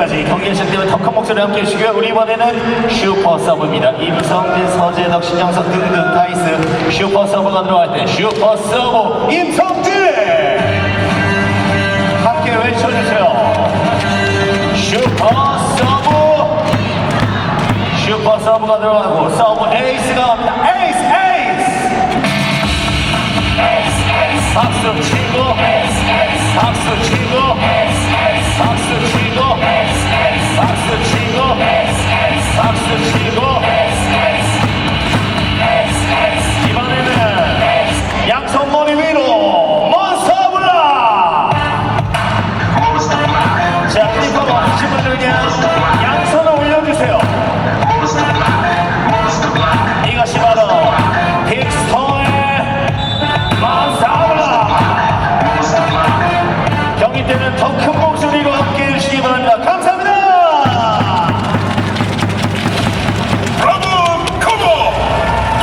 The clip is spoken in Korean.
끝까지 경기 시작되면 더 큰 목소리 함께 해주시고요. 우리 이번에는 슈퍼 서브입니다. 임성진, 서재덕, 신영석 등등 다이스 슈퍼 서브가 들어갈 때 슈퍼 서브 임성진 함께 외쳐주세요. 슈퍼 서브 슈퍼 서브가 들어가고 서브 에이스가 갑니다. 에이스 에이스 에이스 에이스 박수 치고 협곡 소리로 함께해 주시기 바랍니다. 감사합니다.